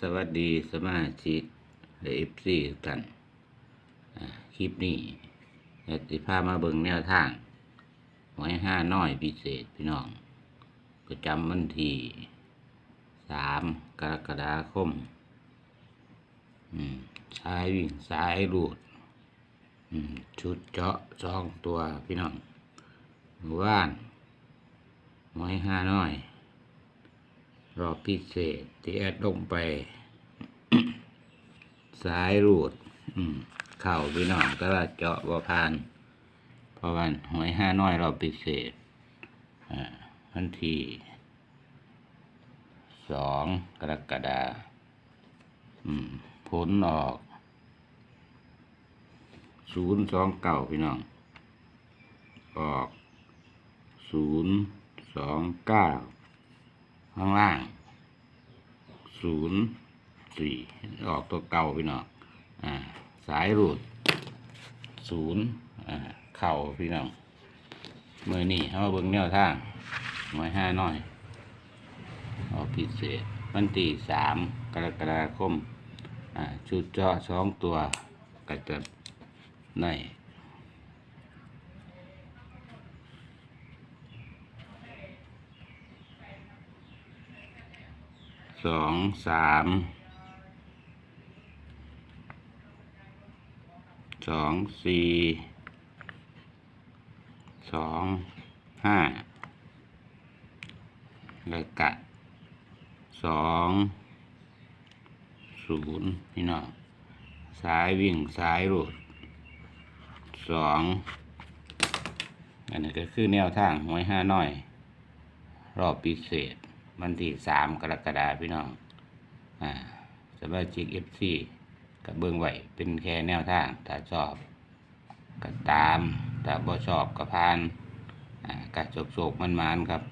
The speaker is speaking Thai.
สวัสดีสมาชิกและเอฟซีทุกท่านคลิปนี้อยากจะพามาเบิ่งแนวทางหวยห้าน้อยพิเศษพี่น้องประจำวันที่สามกรกฎาคมสายวิ่งสายรูดชุดเจาะสองตัวพี่น้องหมู่านหวยห้าน้อย รอบพิเศษที่แอดลงไป สายรูดเข่าพี่น้องก็ว่าเจาะบ่ผ่านเพราะวันหวยห้าน้อยรอบพิเศษอันที่สองกรกฎาอืมผลออกศูนย์สองเก่าพี่น้อง ออกศูนย์สองเก้า ข้างล่างศูนย์สี่ออกตัวเก่าพี่น้องอ่าสายรูดศูนย์อ่าเข่าพี่น้องมือนี่เอามาเบิ่งแนวทางหน่วยห้าน้อยออกพิเศษวันที่สามกรกฎาคมอ่าชุดเจาะสองตัวก็จะใน สองสามสองสี่สองห้าแล้วก็สองศูนย์พี่น้องสายวิ่งสายรูดสองอันนี้ก็คือแนวทางหวยห้าน้อย รอบพิเศษ วันที่สามกรกฎาพี่น้อง อ่าสมาชิกเอฟซีกับเบื้องไหวเป็นแค่แนวทางถ้าชอบก็ตามถ้าบ่ชอบก็พานอ่ากับโศกมันมันครับ